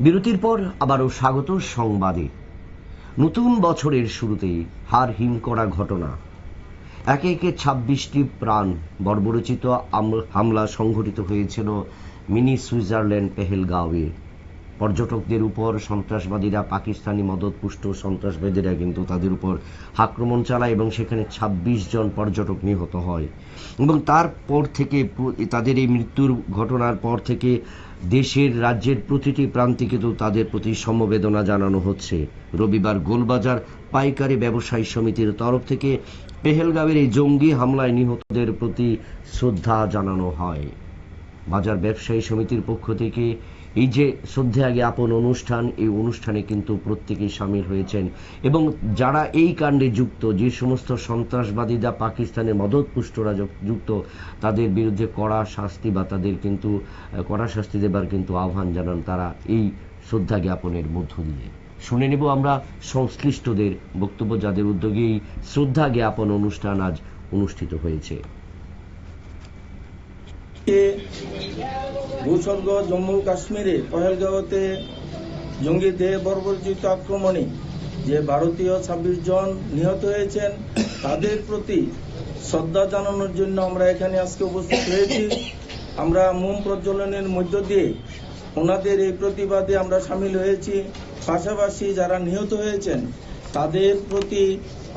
বিরতির পর আবারও স্বাগত সংবাদে। নতুন বছরের শুরুতেই হার হিম করা ঘটনা। একে একে ছাব্বিশটি প্রাণ বর্বরচিত হামলা সংঘটিত হয়েছিল মিনি সুইজারল্যান্ড পেহেলগাঁওয়ে। পর্যটকদের উপর সন্ত্রাসবাদীরা পাকিস্তানি মদতপুষ্ট সন্ত্রাসবাদীরা কিন্তু তাদের উপর আক্রমণ চালায় এবং সেখানে ২৬ জন পর্যটক নিহত হয়। এবং তারপর থেকে তাদের এই মৃত্যুর ঘটনার পর থেকে দেশের রাজ্যের প্রতিটি প্রান্তে কিন্তু তাদের প্রতি সমবেদনা জানানো হচ্ছে। রবিবার গোলবাজার পাইকারি ব্যবসায়ী সমিতির তরফ থেকে পেহেলগাঁওয়ের এই জঙ্গি হামলায় নিহতদের প্রতি শ্রদ্ধা জানানো হয়। বাজার ব্যবসায়ী সমিতির পক্ষ থেকে এই যে শ্রদ্ধা জ্ঞাপন অনুষ্ঠান, এই অনুষ্ঠানে কিন্তু প্রত্যেকেই সামিল হয়েছেন। এবং যারা এই কাণ্ডে যুক্ত, যে সমস্ত সন্ত্রাসবাদীরা পাকিস্তানের মদতপুষ্টরা যুক- যুক্ত, তাদের বিরুদ্ধে কড়া শাস্তি বা তাদের কিন্তু, কড়া শাস্তি দেবার কিন্তু আহ্বান জানান তারা এই শ্রদ্ধা জ্ঞাপনের মধ্য দিয়ে। শুনে নেব আমরা সংশ্লিষ্টদের বক্তব্য, যাদের উদ্যোগে এই শ্রদ্ধা জ্ঞাপন অনুষ্ঠান আজ অনুষ্ঠিত হয়েছে। ভূস্বর্গ জম্মু কাশ্মীরে পহেলগাঁওতে জঙ্গিদের বর্বরচিত আক্রমণে যে ভারতীয় ছাব্বিশ জন নিহত হয়েছেন, তাদের প্রতি শ্রদ্ধা জানানোর জন্য আমরা এখানে আজকে উপস্থিত হয়েছি। আমরা মোম প্রজ্বলনের মধ্য দিয়ে ওনাদের এই প্রতিবাদে আমরা সামিল হয়েছি। পাশাপাশি যারা নিহত হয়েছেন, তাদের প্রতি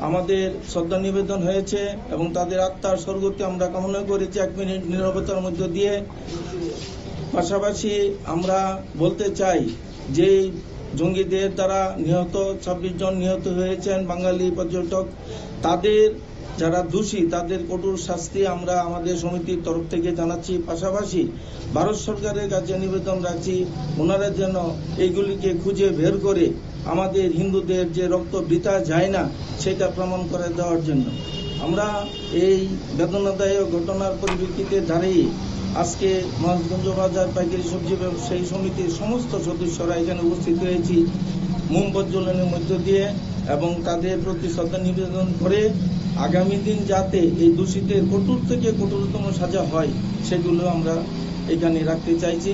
আমাদের শ্রদ্ধা নিবেদন হয়েছে এবং তাদের আত্মার স্বর্গতি আমরা কামনা করেছি। এক মিনিট নিরবতার মধ্য দিয়ে। পাশাপাশি আমরা বলতে চাই যে জঙ্গিদের দ্বারা নিহত, ছাব্বিশ জন নিহত হয়েছেন বাঙালি পর্যটক। তাদের যারা দোষী, তাদের কঠোর শাস্তি আমরা আমাদের সমিতির তরফ থেকে জানাচ্ছি। পাশাপাশি ভারত সরকারের কাছে নিবেদন রাখছি, ওনারা যেন এইগুলিকে খুঁজে বের করে আমাদের হিন্দুদের যে রক্ত বৃথা যায় না, সেটা প্রমাণ করে দেওয়ার জন্য। আমরা এই বেদনাদায়ক ঘটনার পরিপ্রেক্ষিতে দাঁড়িয়ে আজকে মহাজগঞ্জ বাজার পাইকারি সবজি ব্যবসায়ী সমিতির সমস্ত সদস্যরা এখানে উপস্থিত হয়েছি। মোম প্রজ্বলনের মধ্য দিয়ে এবং তাদের প্রতি শ্রদ্ধা নিবেদন করে আগামী দিন যাতে এই দূষিতের কঠোর থেকে কঠোরতম সাজা হয়, সেগুলো আমরা এখানে রাখতে চাইছি।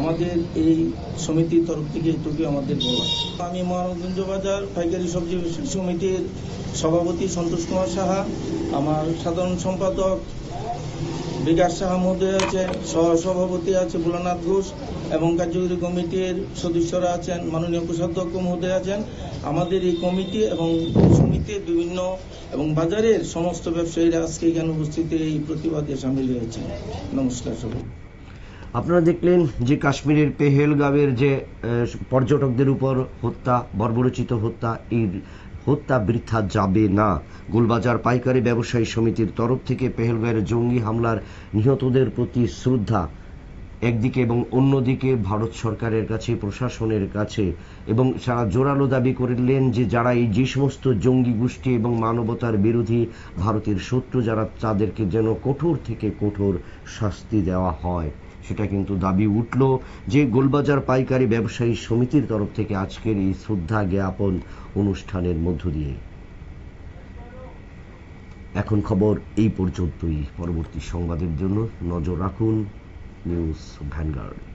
আমাদের এই সমিতির তরফ থেকে এইটুকু আমাদের বলা আমি মহারাজগঞ্জ বাজার পাইকারি সবজি সমিতির সভাপতি সন্তোষ কুমার সাহা, আমার সাধারণ সম্পাদক বিকাশ সাহা মহোদয় আছেন সহ সভাপতি আছে ভোলানাথ ঘোষ এবং কার্যকরী কমিটির সদস্যরা আছেন, মাননীয় কোষাধ্যক্ষ মহোদয় আছেন। আমাদের এই কমিটি এবং সমিতির বিভিন্ন এবং বাজারের সমস্ত ব্যবসায়ীরা আজকে এখানে উপস্থিত, এই প্রতিবাদে সামিল হয়েছেন। নমস্কার সবাই। আপনারা দেখলেন যে কাশ্মীরের পেহেলগাঁওয়ের যে পর্যটকদের উপর হত্যা, বর্বরচিত হত্যা এই হত্যা বৃথা যাবে না। গোলবাজার পাইকারি ব্যবসায়ী সমিতির তরফ থেকে পেহেলগাঁওয়ের জঙ্গি হামলার নিহতদের প্রতি শ্রদ্ধা। একদিকে এবং অন্যদিকে ভারত সরকারের কাছে, প্রশাসনের কাছে। এবং সারা জোরালো দাবি করলেন যে, যারা এই যে সমস্ত জঙ্গি গোষ্ঠী এবং মানবতার বিরোধী ভারতের শত্রু, যারা তাদেরকে যেন কঠোর থেকে কঠোর শাস্তি দেওয়া হয়। সেটা কিন্তু দাবি উঠল যে গোলবাজার পাইকারি ব্যবসায়ী সমিতির তরফ থেকে আজকের এই শ্রদ্ধা জ্ঞাপন অনুষ্ঠানের মধ্য দিয়ে। এখন খবর এই পর্যন্তই। পরবর্তী সংবাদের জন্য নজর রাখুন নিউজ ভ্যানগার্ড।